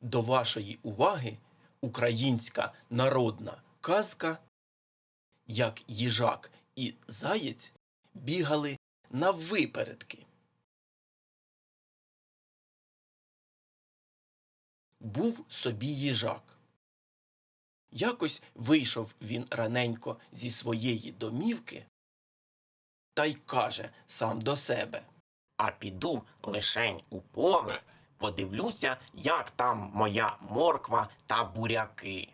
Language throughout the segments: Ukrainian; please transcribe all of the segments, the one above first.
До вашої уваги українська народна казка, як їжак і заєць бігали на випередки. Був собі їжак. Якось вийшов він раненько зі своєї домівки та й каже сам до себе. а піду лишень у поле, подивлюся, як там моя морква та буряки.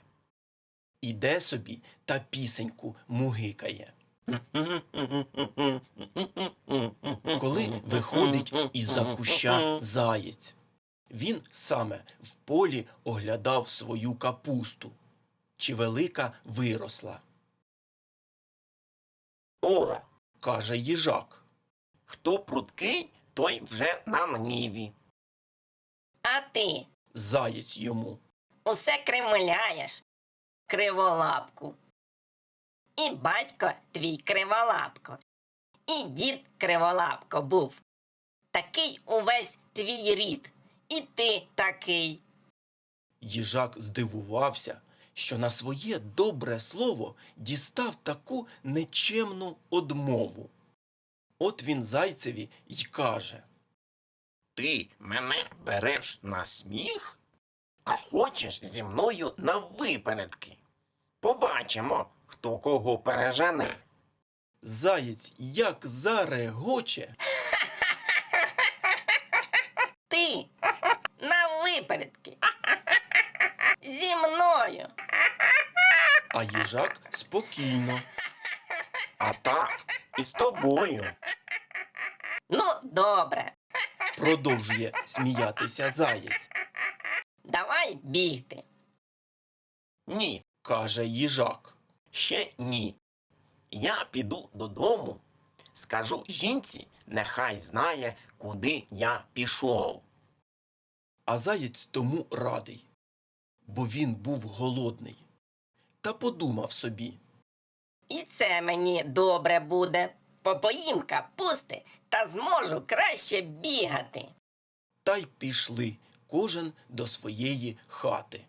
Іде собі та пісеньку мугикає. Коли виходить із-за куща заєць. Він саме в полі оглядав свою капусту, чи велика виросла, О, каже їжак. хто пруткий, той вже на ниві. А ти Заєць йому. усе криволяєш, криволапку. І батько твій криволапко, і дід криволапко був. Такий увесь твій рід, і ти такий. Їжак здивувався, що на своє добре слово дістав таку нечемну одмову. От він зайцеві й каже. Ти мене береш на сміх, а хочеш зі мною на випередки. Побачимо, хто кого пережене. Заєць як зарегоче, Ти на випередки. Зі мною. а їжак спокійно. А так, і з тобою. Ну, добре, Продовжує сміятися заєць. давай бігти. Ні, Каже їжак. ще ні. Я піду додому, скажу жінці, нехай знає, куди я пішов. А заєць тому радий, бо він був голодний. Та подумав собі. І це мені добре буде. Попоїм капусти та зможу краще бігати. Та й пішли кожен до своєї хати.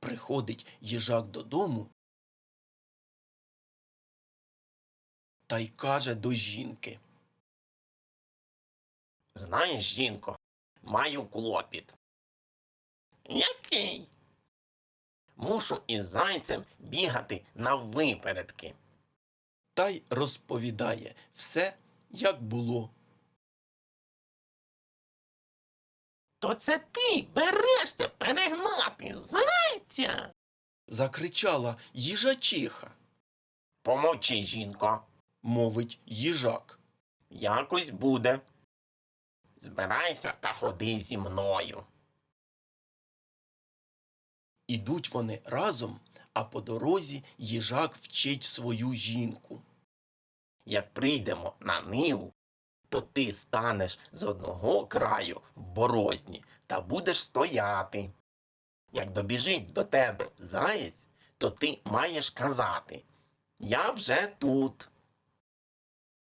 Приходить їжак додому та й каже до жінки. Знаєш, жінко, маю клопіт. Який? Мушу із зайцем бігати на випередки. Та й розповідає все, як було. То це ти берешся перегнати зайця. Закричала їжачиха, Помовчи, жінко, мовить їжак. якось буде. Збирайся та ходи зі мною. Ідуть вони разом, а по дорозі їжак вчить свою жінку. Як прийдемо на ниву, то ти станеш з одного краю в борозні та будеш стояти. Як добіжить до тебе заєць, то ти маєш казати Я вже тут.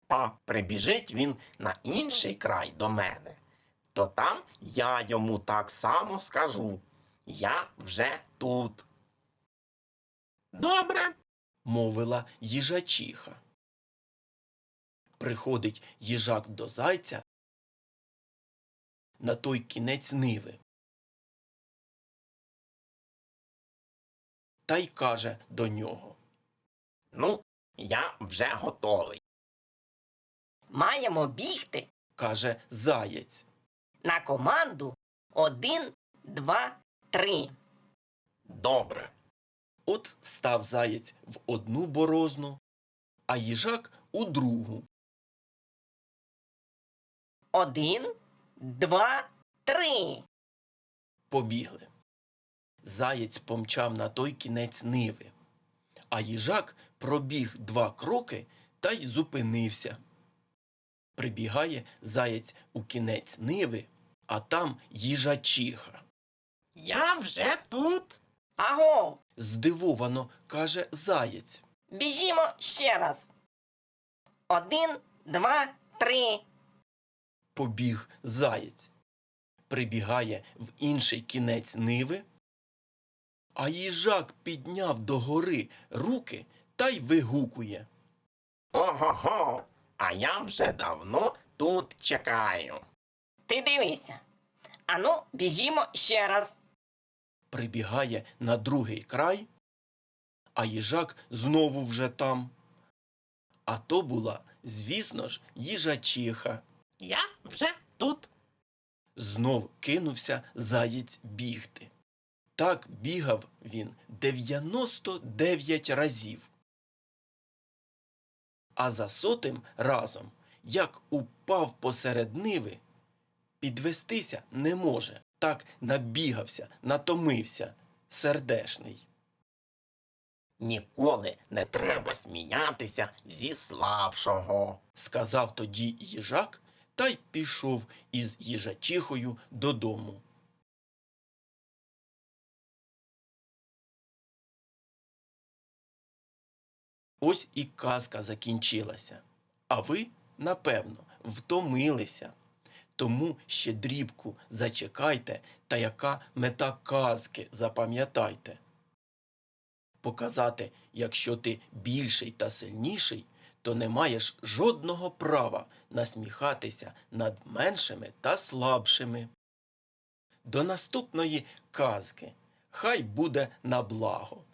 А прибіжить він на інший край до мене, то там я йому так само скажу Я вже тут. Добре. мовила їжачиха. Приходить їжак до зайця на той кінець ниви. Та й каже до нього. Ну, я вже готовий. Маємо бігти Каже заєць. на команду один, два, три. Добре. От став заєць в одну борозну, а їжак у другу. Один, два, три. побігли. Заєць помчав на той кінець ниви, а їжак пробіг два кроки та й зупинився. Прибігає заєць у кінець ниви, а там їжачиха. Я вже тут. Аго, Здивовано каже заєць. біжімо ще раз. Один, два, три. Побіг заєць. Прибігає в інший кінець ниви, а їжак підняв догори руки та й вигукує. Ого-го, а я вже давно тут чекаю. Ти дивися. Ану, біжімо ще раз. Прибігає на другий край, а їжак знову вже там. А то була, звісно ж, їжачиха. Я вже тут. Знов кинувся заєць бігти. Так бігав він 99 разів. А за сотим разом, як упав посеред ниви, підвестися не може. Так набігався, натомився, сердешний. Ніколи не треба сміятися зі слабшого. сказав тоді їжак та й пішов із їжачихою додому. Ось і казка закінчилася. А ви, напевно, втомилися. Тому ще дрібку зачекайте та яка мета казки запам'ятайте. Показати, якщо ти більший та сильніший, то не маєш жодного права насміхатися над меншими та слабшими. До наступної казки. Хай буде на благо.